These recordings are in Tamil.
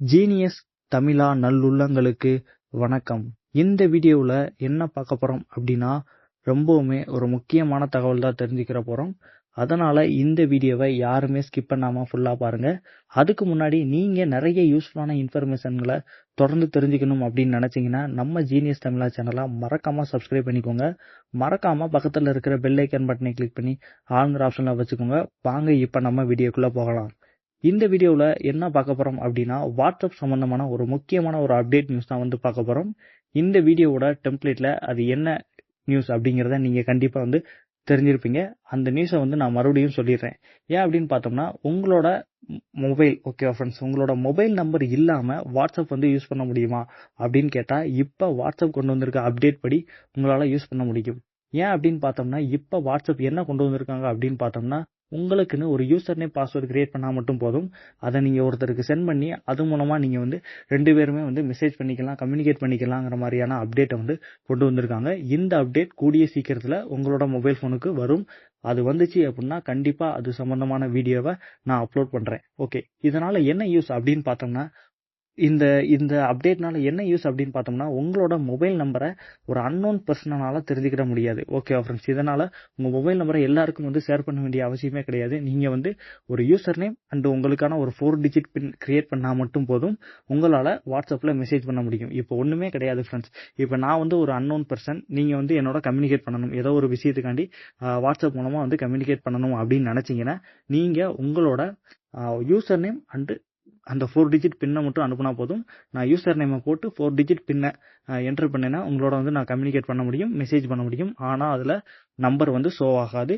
ஜீனியஸ் தமிழா நல்லுள்ளங்களுக்கு வணக்கம். இந்த வீடியோவில் என்ன பார்க்க போகிறோம் அப்படின்னா ரொம்பவுமே ஒரு முக்கியமான தகவல் தான் தெரிஞ்சுக்கிற போகிறோம் அதனால் இந்த வீடியோவை யாருமே ஸ்கிப் பண்ணாமல் ஃபுல்லாக பாருங்கள் அதுக்கு முன்னாடி நீங்கள் நிறைய யூஸ்ஃபுல்லான இன்ஃபர்மேஷன்களை தொடர்ந்து தெரிஞ்சுக்கணும் அப்படின்னு நினச்சிங்கன்னா நம்ம ஜீனியஸ் தமிழா சேனலை மறக்காமல் சப்ஸ்கிரைப் பண்ணிக்கோங்க. மறக்காமல் பக்கத்தில் இருக்கிற பெல் ஐக்கன் பட்டனை கிளிக் பண்ணி ஆளுங்கிற ஆப்ஷனில் வச்சுக்கோங்க. வாங்க இப்போ நம்ம வீடியோக்குள்ளே போகலாம். இந்த வீடியோவில் என்ன பார்க்க போகிறோம் அப்படின்னா வாட்ஸ்அப் சம்மந்தமான ஒரு முக்கியமான ஒரு அப்டேட் நியூஸ் தான் வந்து பார்க்க போகிறோம் இந்த வீடியோவோட டெம்ப்ளேட்டில் அது என்ன நியூஸ் அப்படிங்கிறத நீங்கள் கண்டிப்பாக வந்து தெரிஞ்சிருப்பீங்க. அந்த நியூஸை வந்து நான் மறுபடியும் சொல்லிடுறேன். ஏன் அப்படின்னு பார்த்தோம்னா உங்களோட மொபைல் ஓகேவா ஃப்ரெண்ட்ஸ் உங்களோட மொபைல் நம்பர் இல்லாமல் வாட்ஸ்அப் வந்து யூஸ் பண்ண முடியுமா அப்படின்னு கேட்டால் இப்போ வாட்ஸ்அப் கொண்டு வந்திருக்க அப்டேட் படி உங்களால் யூஸ் பண்ண முடியும். ஏன் அப்படின்னு பார்த்தோம்னா இப்போ வாட்ஸ்அப் என்ன கொண்டு வந்திருக்காங்க அப்படின்னு பார்த்தோம்னா உங்களுக்குன்னு ஒரு யூசர் நேம் பாஸ்வேர்டு கிரியேட் பண்ணால் மட்டும் போதும். அதை நீங்கள் ஒருத்தருக்கு சென்ட் பண்ணி அது மூலமாக நீங்கள் வந்து ரெண்டு பேருமே வந்து மெசேஜ் பண்ணிக்கலாம் கம்யூனிகேட் பண்ணிக்கலாங்கிற மாதிரியான அப்டேட்டை வந்து கொண்டு வந்திருக்காங்க. இந்த அப்டேட் கூடிய சீக்கிரத்தில் உங்களோட மொபைல் ஃபோனுக்கு வரும். அது வந்துச்சு அப்படின்னா கண்டிப்பாக அது சம்மந்தமான வீடியோவை நான் அப்லோட் பண்ணுறேன் ஓகே இதனால் என்ன யூஸ் அப்படின்னு பார்த்தோம்னா இந்த இந்த அப்டேட்னால என்ன யூஸ் அப்படின்னு பார்த்தோம்னா உங்களோட மொபைல் நம்பரை ஒரு அன்னோன் பர்சனால தெரிஞ்சுக்கிட முடியாது. ஓகேவா ஃப்ரெண்ட்ஸ் இதனால் உங்கள் மொபைல் நம்பரை எல்லாருக்கும் வந்து ஷேர் பண்ண வேண்டிய அவசியமே கிடையாது. நீங்கள் வந்து ஒரு யூசர் நேம் அண்டு உங்களுக்கான ஒரு ஃபோர் டிஜிட் பின் கிரியேட் பண்ணால் மட்டும் போதும் உங்களால் வாட்ஸ்அப்பில் மெசேஜ் பண்ண முடியும். இப்போ ஒன்றுமே கிடையாது ஃப்ரெண்ட்ஸ் இப்போ நான் வந்து ஒரு அன்னோன் பர்சன் நீங்கள் வந்து என்னோட கம்யூனிகேட் பண்ணணும். ஏதோ ஒரு விஷயத்துக்காண்டி வாட்ஸ்அப் மூலமாக வந்து கம்யூனிகேட் பண்ணணும் அப்படின்னு நினச்சிங்கன்னா நீங்கள் உங்களோட யூசர் நேம் அண்டு அந்த ஃபோர் டிஜிட் பின்னை மட்டும் அனுப்புனா போதும். நான் யூசர் நேமை போட்டு ஃபோர் டிஜிட் பின்னை என்ட்ரு பண்ணேன்னா உங்களோட வந்து நான் கம்யூனிகேட் பண்ண முடியும் மெசேஜ் பண்ண முடியும். ஆனால் அதில் நம்பர் வந்து ஷோ ஆகாது.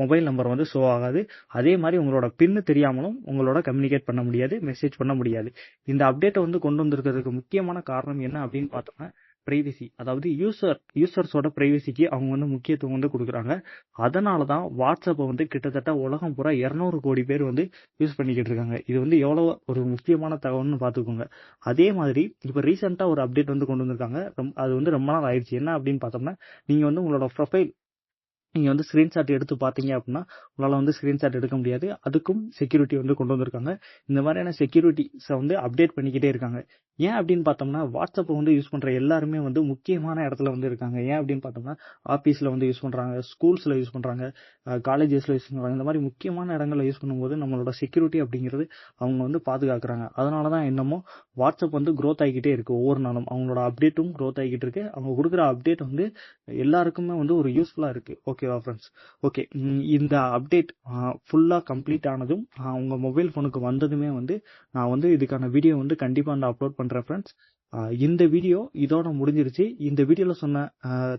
மொபைல் நம்பர் வந்து ஷோ ஆகாது. அதே மாதிரி உங்களோட பின்னு தெரியாமலும் உங்களோட கம்யூனிகேட் பண்ண முடியாது மெசேஜ் பண்ண முடியாது. இந்த அப்டேட்டை வந்து கொண்டு வந்திருக்கிறதுக்கு முக்கியமான காரணம் என்ன அப்படின்னு பார்த்தோம்னா ப்ரைவசி அதாவது யூசர் யூசர்ஸோட ப்ரைவசிக்கு அவங்க வந்து முக்கியத்துவம் வந்து கொடுக்குறாங்க. அதனால தான் வாட்ஸ்அப்பை வந்து கிட்டத்தட்ட உலகம் பூரா இரநூறு கோடி பேர் வந்து யூஸ் பண்ணிக்கிட்டு இருக்காங்க. இது வந்து எவ்வளோ ஒரு முக்கியமான தகவல்னு பார்த்துக்கோங்க. அதே மாதிரி இப்போ ரீசெண்டாக ஒரு அப்டேட் வந்து கொண்டு வந்திருக்காங்க. ரொம்ப அது வந்து ரொம்ப நாள் ஆயிடுச்சு. என்ன அப்படின்னு பார்த்தோம்னா நீங்கள் வந்து உங்களோட ப்ரொஃபைல் நீங்கள் வந்து ஸ்க்ரீன்ஷாட் எடுத்து பார்த்தீங்க அப்படின்னா உங்களால் வந்து ஸ்க்ரீன்ஷாட் எடுக்க முடியாது. அதுக்கும் செக்யூரிட்டி வந்து கொண்டு வந்திருக்காங்க. இந்த மாதிரியான செக்யூரிட்டிஸை வந்து அப்டேட் பண்ணிக்கிட்டே இருக்காங்க. ஏன் அப்படின்னு பார்த்தோம்னா வாட்ஸ்அப்பை வந்து யூஸ் பண்ணுற எல்லாருமே வந்து முக்கியமான இடத்துல வந்து இருக்காங்க. ஏன் அப்படின்னு பார்த்தோம்னா ஆஃபீஸில் வந்து யூஸ் பண்ணுறாங்க ஸ்கூல்ஸில் யூஸ் பண்ணுறாங்க காலேஜஸில் யூஸ் பண்ணுறாங்க இந்த மாதிரி முக்கியமான இடங்களில் யூஸ் பண்ணும்போது நம்மளோட செக்யூரிட்டி அப்படிங்கிறது அவங்க வந்து பாதுகாக்கிறாங்க. அதனால தான் என்னமோ வாட்ஸ்அப் வந்து க்ரோத் ஆகிக்கிட்டே இருக்குது ஒவ்வொரு நாளும். அவங்களோட அப்டேட்டும் க்ரோத் ஆகிக்கிட்டு இருக்கு. அவங்க கொடுக்குற அப்டேட் வந்து எல்லாருக்குமே வந்து ஒரு யூஸ்ஃபுல்லாக இருக்குது ஓகே ஓகேவா ஃப்ரெண்ட்ஸ் ஓகே இந்த அப்டேட் ஃபுல்லாக கம்ப்ளீட் ஆனதும் உங்கள் மொபைல் ஃபோனுக்கு வந்ததுமே வந்து நான் வந்து இதுக்கான வீடியோ வந்து கண்டிப்பாக வந்து அப்லோட் பண்ணுறேன் ஃப்ரெண்ட்ஸ் இந்த வீடியோ இதோட முடிஞ்சிருச்சு. இந்த வீடியோவில் சொன்ன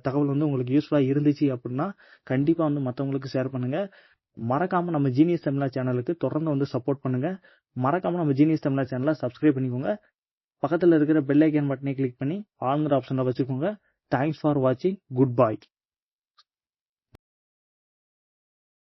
தகவல் வந்து உங்களுக்கு யூஸ்ஃபுல்லாக இருந்துச்சு அப்படின்னா கண்டிப்பாக வந்து மற்றவங்களுக்கு ஷேர் பண்ணுங்கள் மறக்காமல் நம்ம ஜீனியஸ் தமிழா சேனலுக்கு தொடர்ந்து வந்து சப்போர்ட் பண்ணுங்கள் மறக்காமல் நம்ம ஜீனியஸ் தமிழா சேனலை சப்ஸ்கிரைப் பண்ணிக்கோங்க. பக்கத்தில் இருக்கிற பெல் ஐக்கன் பட்டனை கிளிக் பண்ணி ஆளுங்கிற ஆப்ஷனில் வச்சுக்கோங்க. தேங்க்ஸ் ஃபார் வாட்சிங் குட் பாய்